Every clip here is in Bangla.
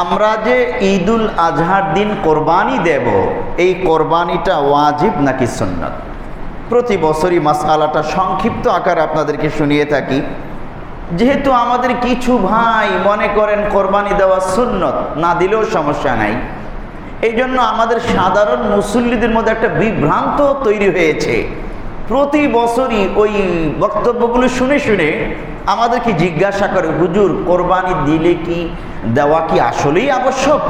আমরা যে ঈদুল আজহার দিন কোরবানি দেব, এই কোরবানিটা ওয়াজিব নাকি সুন্নত? প্রতি বছরই মাসালাটা সংক্ষিপ্ত আকারে আপনাদেরকে শুনিয়ে থাকি। যেহেতু আমাদের কিছু ভাই মনে করেন কোরবানি দেওয়া সুন্নত, না দিলেও সমস্যা নাই। এই জন্য আমাদের সাধারণ মুসল্লিদের মধ্যে একটা বিভ্রান্ত তৈরি হয়েছে। প্রতি বছরই ওই বক্তব্যগুলো শুনে শুনে আমাদেরকে জিজ্ঞাসা করে, হুজুর, কোরবানি দিলে কি, দেওয়া কি আসলেই আবশ্যক?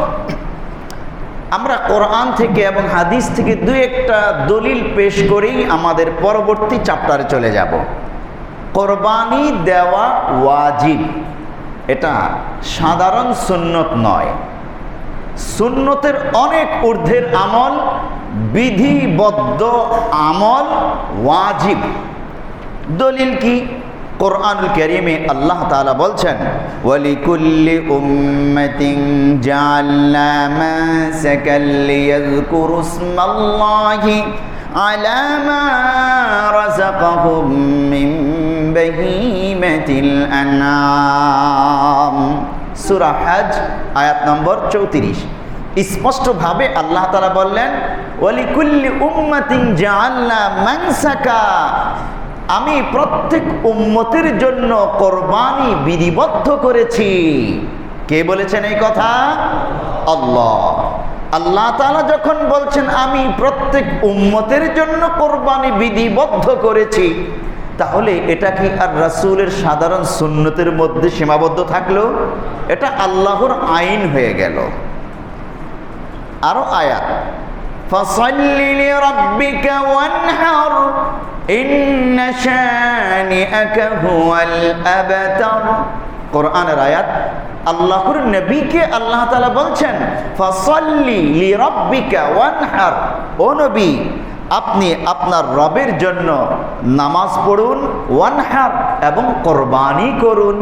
আমরা কোরআন থেকে এবং হাদিস থেকে দু একটা দলিল পেশ করেই আমাদের পরবর্তী চাপ্টারে চলে যাব। কোরবানি দেওয়া ওয়াজিব। এটা সাধারণ সুন্নত নয়। সুন্নতের অনেক ঊর্ধ্বের আমল, বিধিবদ্ধ আমল ওয়াজিব। দলিল কি? কোরআনুল করিমে আল্লাহ তাআলা বলছেন, ওয়ালিকুল্লি মা আয়াত নম্বর 34 স্পষ্টভাবে আল্লাহ তাআলা বললেন, ওয়ালিকুল্লি উম্মাতিন জাআলনা মানসাকা আমি প্রত্যেক উম্মতের জন্য কোরবানি বিধিবদ্ধ করেছি। কে বলেছেন এই কথা? আল্লাহ। আল্লাহ তাআলা যখন বলছেন, আমি প্রত্যেক উম্মতের জন্য কোরবানি বিধিবদ্ধ করেছি, তাহলে এটা কি আর রাসূলের সাধারণ সুন্নতের মধ্যে সীমাবদ্ধ থাকল? এটা আল্লাহর আইন হয়ে গেল। আরও আয়াত। فصل لربك وانحر إن شانئك هو الأبتر কোরআনের আয়াত আল্লাহর নবীকে আল্লাহ তাআলা বলছেন ফসল্লি লিরাব্বিকা ওয়ানহার ও নবী আপনি আপনার রবের জন্য নামাজ পড়ুন ওয়ানহার এবং কোরবানি করুন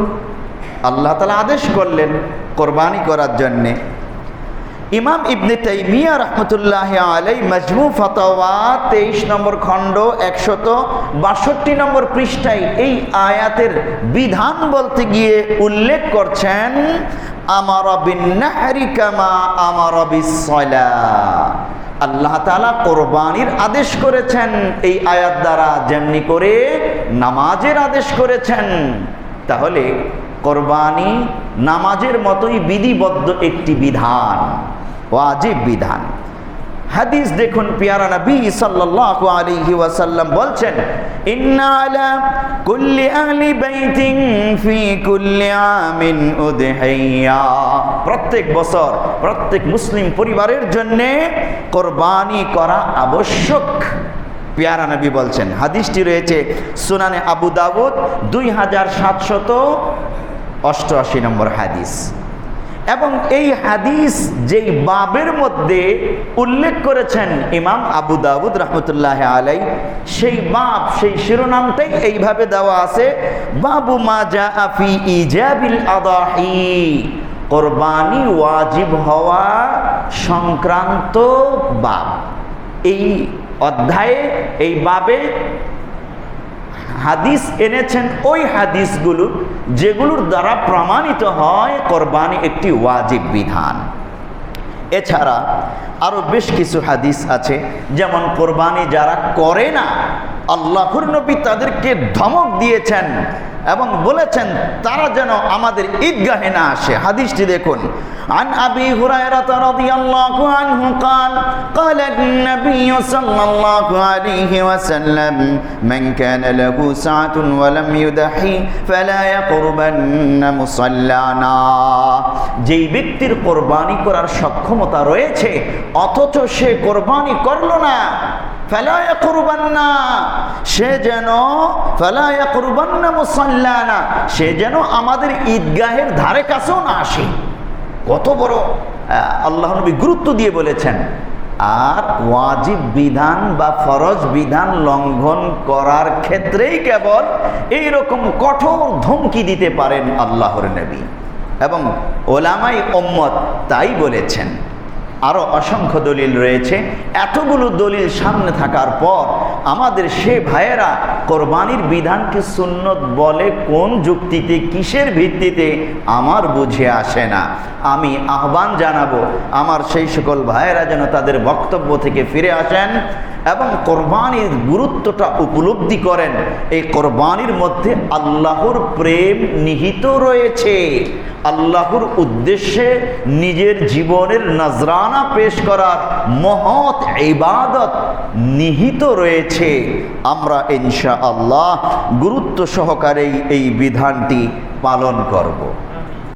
আল্লাহ তাআলা আদেশ করলেন কোরবানি করার জন্যে ইমাম ইবনে তাইমিয়া রহমতুল্লাহ আলাই মজমু ফতোয়া, তেইশ নম্বর খণ্ড, একশত বাষট্টি নম্বর পৃষ্ঠায় এই আয়াতের বিধান বলতে গিয়ে উল্লেখ করছেন, আমার বিন্নাহারি কামা আমার বিসলা আল্লাহ তালা কোরবানির আদেশ করেছেন, এই আয়াত দ্বারা যেমনি করে নামাজের আদেশ করেছেন, তাহলে কোরবানি নামাজের মতোই বিধিবদ্ধ একটি বিধান। ওয়াজিব বিধান। হাদিস দেখুন পিয়ারা নবী সাল্লাল্লাহু আলাইহি ওয়াসাল্লাম বলছেন, ইন্না আলা কুল্লি আহলি বাইতিন ফি কুল্লি আমিন উদহিয়া। প্রত্যেক বছর প্রত্যেক মুসলিম পরিবারের জন্য কোরবানি করা আবশ্যক, পিয়ারা নবী বলছেন। হাদিসটি রয়েছে সুনানে আবু দাউদ দুই হাজার সাতশত অষ্টআশি নম্বর হাদিস। এবং এই হাদিস যেই বাবের মধ্যে উল্লেখ করেছেন ইমাম আবু দাউদ রহমতুল্লাহ আলাই সেই বাব, সেই শিরোনামটাই এইভাবে দেওয়া আছে, বাবু মাজা আফি ইজাবিল আদাহি কোরবানি ওয়াজিব হওয়া সংক্রান্ত বাব এই অধ্যায়ে, এই বাবে হাদিস এনেছেন ওই হাদিসগুলো যেগুলোর দ্বারা প্রমাণিত হয় কোরবানি একটি ওয়াজিব বিধান। এছাড়া আরও বেশ কিছু হাদিস আছে, যেমন কোরবানি যারা করে না, আল্লাহর নবী তাদেরকে ধমক দিয়েছেন এবং বলেছেন তারা যেন আমাদের ঈদগাহে না আসে হাদিসটি দেখুন عن أبي هريرة رضي الله عنه قال قال النبي صلى الله عليه وسلم من كان له سعة ولم يدحي فلا يقربن مصلانا যেই ব্যক্তির কোরবানি করার সক্ষমতা রয়েছে অথচ সে কোরবানি করলো না সে যেন সে যেন আমাদের ঈদগাহের ধারে কাছেও না আসে। কত বড় আল্লাহ নবী গুরুত্ব দিয়ে বলেছেন, আর ওয়াজিব বিধান বা ফরজ বিধান লঙ্ঘন করার ক্ষেত্রেই কেবল এই রকম কঠোর ধমকি দিতে পারেন আল্লাহর নবী। এবং ওলামাই ওম্মত তাই বলেছেন। আরও অসংখ্য দলিল রয়েছে। এতগুলো দলিল সামনে থাকার পর আমাদের সে ভাইয়েরা কোরবানির বিধানকে সুন্নত বলে কোন যুক্তিতে, কিসের ভিত্তিতে, আমার বুঝে আসে না। আমি আহ্বান জানাব, আমার সেই সকল ভাইয়েরা যেন তাদের বক্তব্য থেকে ফিরে আসেন এবং কোরবানির গুরুত্বটা উপলব্ধি করেন। এই কোরবানির মধ্যে আল্লাহর প্রেম নিহিত রয়েছে। আল্লাহর উদ্দেশ্যে নিজের জীবনের নজরানা পেশ করার মহৎ ইবাদত নিহিত রয়েছে। আমরা ইনশা আল্লাহ গুরুত্ব সহকারেই এই বিধানটি পালন করব।